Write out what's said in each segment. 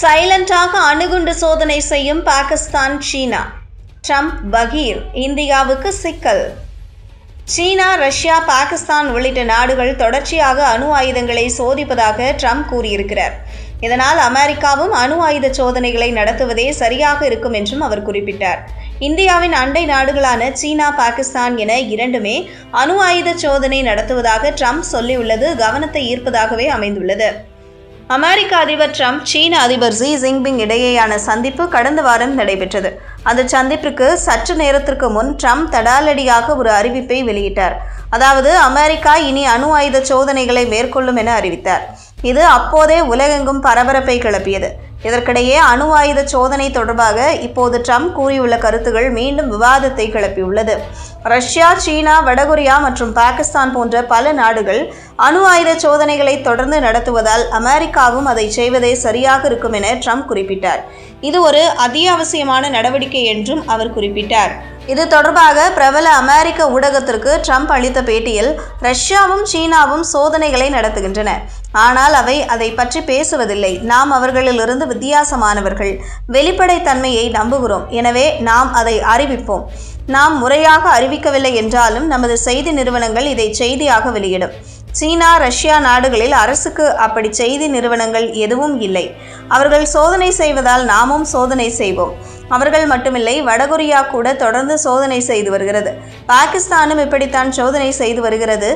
சைலண்டாக அணுகுண்டு சோதனை செய்யும் பாகிஸ்தான் சீனா. ட்ரம்ப் பகீர் இந்தியாவுக்கு சிக்கல். சீனா ரஷ்யா பாகிஸ்தான் உள்ளிட்ட நாடுகள் தொடர்ச்சியாக அணு ஆயுதங்களை சோதிப்பதாக ட்ரம்ப் கூறியிருக்கிறார். இதனால் அமெரிக்காவும் அணு ஆயுத சோதனைகளை நடத்துவதே சரியாக இருக்கும் என்றும் அவர் குறிப்பிட்டார். இந்தியாவின் அண்டை நாடுகளான சீனா பாகிஸ்தான் என இரண்டுமே அணு ஆயுத சோதனை நடத்துவதாக ட்ரம்ப் சொல்லியுள்ளது கவனத்தை ஈர்ப்பதாகவே அமைந்துள்ளது. அமெரிக்க அதிபர் ட்ரம்ப் சீன அதிபர் ஜி ஜின்பிங் இடையேயான சந்திப்பு கடந்த வாரம் நடைபெற்றது. அந்த சந்திப்பிற்கு சற்று நேரத்திற்கு முன் ட்ரம்ப் தடாலடியாக ஒரு அறிவிப்பை வெளியிட்டார். அதாவது அமெரிக்கா இனி அணு ஆயுத சோதனைகளை மேற்கொள்ளும் என அறிவித்தார். இது அப்போதே உலகெங்கும் பரபரப்பை கிளப்பியது. இதற்கிடையே அணு ஆயுத சோதனை தொடர்பாக இப்போது ட்ரம்ப் கூறியுள்ள கருத்துகள் மீண்டும் விவாதத்தை கிளப்பியுள்ளது. ரஷ்யா சீனா வடகொரியா மற்றும் பாகிஸ்தான் போன்ற பல நாடுகள் அணு ஆயுத சோதனைகளை தொடர்ந்து நடத்துவதால் அமெரிக்காவும் அதை செய்வதே சரியாக இருக்கும் என ட்ரம்ப் குறிப்பிட்டார். இது ஒரு அத்தியாவசியமான நடவடிக்கை என்றும் அவர் குறிப்பிட்டார். இது தொடர்பாக பிரபல அமெரிக்க ஊடகத்திற்கு ட்ரம்ப் அளித்த பேட்டியில் ரஷ்யாவும் சீனாவும் சோதனைகளை நடத்துகின்றன. ஆனால் அவை அதை பற்றி பேசுவதில்லை. நாம் அவர்களிலிருந்து வித்தியாசமானவர்கள். வெளிப்படைத்தன்மையை நம்புகிறோம். எனவே நாம் அதை அறிவிப்போம். நாம் முறையாக அறிவிக்கவில்லை என்றாலும் நமது செய்தி நிறுவனங்கள் இதை செய்தியாக வெளியிடும். சீனா ரஷ்யா நாடுகளில் அரசுக்கு அப்படி செய்தி நிறுவனங்கள் எதுவும் இல்லை. அவர்கள் சோதனை செய்வதால் நாமும் சோதனை செய்வோம். அவர்கள் மட்டுமில்லை வடகொரியா கூட தொடர்ந்து சோதனை செய்து வருகிறது. பாகிஸ்தானும் இப்படித்தான் சோதனை செய்து வருகிறது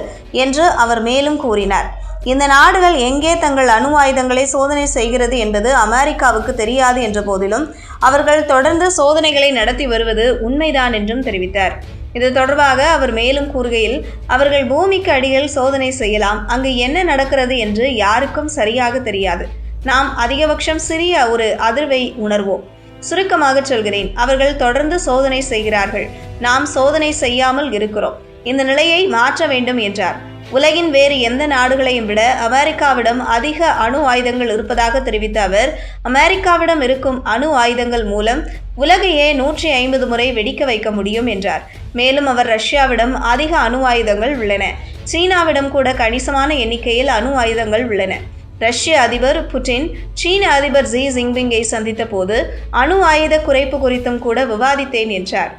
என்று அவர் மேலும் கூறினார். இந்த நாடுகள் எங்கே தங்கள் அணு ஆயுதங்களை சோதனை செய்கிறது என்பது அமெரிக்காவுக்கு தெரியாது என்ற போதிலும் அவர்கள் தொடர்ந்து சோதனைகளை நடத்தி வருவது உண்மைதான் என்றும் தெரிவித்தார். இது தொடர்பாக அவர் மேலும் கூறுகையில் அவர்கள் பூமிக்கு அடியில் சோதனை செய்யலாம் அங்கு என்ன நடக்கிறது என்று யாருக்கும் சரியாக தெரியாது. நாம் அதிகபட்சம் சிறிய ஒரு அதிர்வை உணர்வோம். சுருக்கமாக சொல்கிறேன். அவர்கள் தொடர்ந்து சோதனை செய்கிறார்கள். நாம் சோதனை செய்யாமல் இருக்கிறோம். இந்த நிலையை மாற்ற வேண்டும் என்றார். உலகின் வேறு எந்த நாடுகளையும் விட அமெரிக்காவிடம் அதிக அணு ஆயுதங்கள் இருப்பதாக தெரிவித்த அவர் அமெரிக்காவிடம் இருக்கும் அணு ஆயுதங்கள் மூலம் உலகையே நூற்றி ஐம்பது முறை வெடிக்க வைக்க முடியும் என்றார். மேலும் அவர் ரஷ்யாவிடம் அதிக அணு ஆயுதங்கள் உள்ளன. சீனாவிடம் கூட கணிசமான எண்ணிக்கையில் அணு ஆயுதங்கள் உள்ளன. ரஷ்ய அதிபர் புட்டின் சீன அதிபர் ஜி ஜின்பிங்கை சந்தித்த போது அணு ஆயுத குறைப்பு குறித்தும் கூட விவாதித்தேன் என்றார்.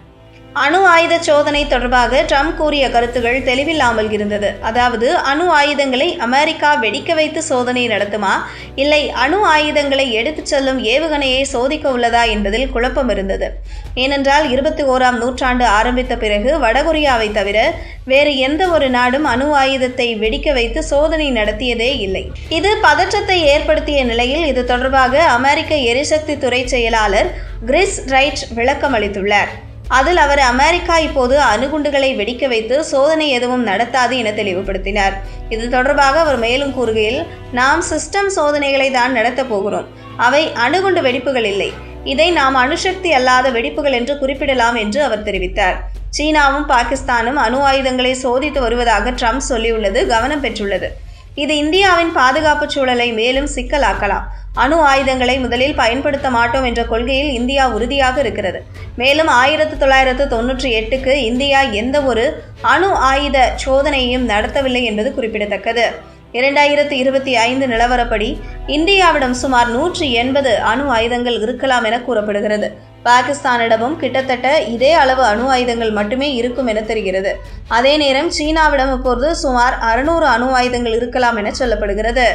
அணு ஆயுத சோதனை தொடர்பாக ட்ரம்ப் கூறிய கருத்துகள் தெளிவில்லாமல் இருந்தது. அதாவது அணு ஆயுதங்களை அமெரிக்கா வெடிக்க வைத்து சோதனை நடத்துமா? இல்லை அணு ஆயுதங்களை எடுத்துச் செல்லும் ஏவுகணையை சோதிக்க உள்ளதா என்பதில் குழப்பம் இருந்தது. ஏனென்றால் இருபத்தி ஓராம் நூற்றாண்டு ஆரம்பித்த பிறகு வடகொரியாவை தவிர வேறு எந்த ஒரு நாடும் அணு ஆயுதத்தை வெடிக்க வைத்து சோதனை நடத்தியதே இல்லை. இது பதற்றத்தை ஏற்படுத்திய நிலையில் இது தொடர்பாக அமெரிக்க எரிசக்தி துறை செயலாளர் கிறிஸ் ரைட் விளக்கம் அளித்துள்ளார் அதில் அவர் அமெரிக்கா இப்போது அணுகுண்டுகளை வெடிக்க வைத்து சோதனை எதுவும் நடத்தாது என தெளிவுபடுத்தினார். இது தொடர்பாக அவர் மேலும் கூறுகையில் நாம் சிஸ்டம் சோதனைகளை தான் நடத்தப் போகிறோம். அவை அணுகுண்டு வெடிப்புகள் இல்லை. இதை நாம் அணுசக்தி அல்லாத வெடிப்புகள் என்று குறிப்பிடலாம் என்று அவர் தெரிவித்தார். சீனாவும் பாகிஸ்தானும் அணு ஆயுதங்களை சோதித்து வருவதாக ட்ரம்ப் சொல்லியுள்ளது கவனம் பெற்றுள்ளது. இது இந்தியாவின் பாதுகாப்பு சூழலை மேலும் சிக்கலாக்கலாம். அணு ஆயுதங்களை முதலில் பயன்படுத்த மாட்டோம் என்ற கொள்கையில் இந்தியா உறுதியாக இருக்கிறது. மேலும் ஆயிரத்து தொள்ளாயிரத்து தொன்னூற்றி எட்டுக்கு இந்தியா எந்த ஒரு அணு ஆயுத சோதனையையும் நடத்தவில்லை என்பது குறிப்பிடத்தக்கது. இரண்டாயிரத்து இருபத்தி ஐந்து நிலவரப்படி இந்தியாவிடம் சுமார் நூற்றி எண்பது அணு ஆயுதங்கள் இருக்கலாம் என கூறப்படுகிறது. பாகிஸ்தானிடமும் கிட்டத்தட்ட இதே அளவு அணு ஆயுதங்கள் மட்டுமே இருக்கும் என தெரிகிறது. அதே நேரம் சீனாவிடம் இப்போது சுமார் அறுநூறு அணு ஆயுதங்கள் இருக்கலாம் என சொல்லப்படுகிறது.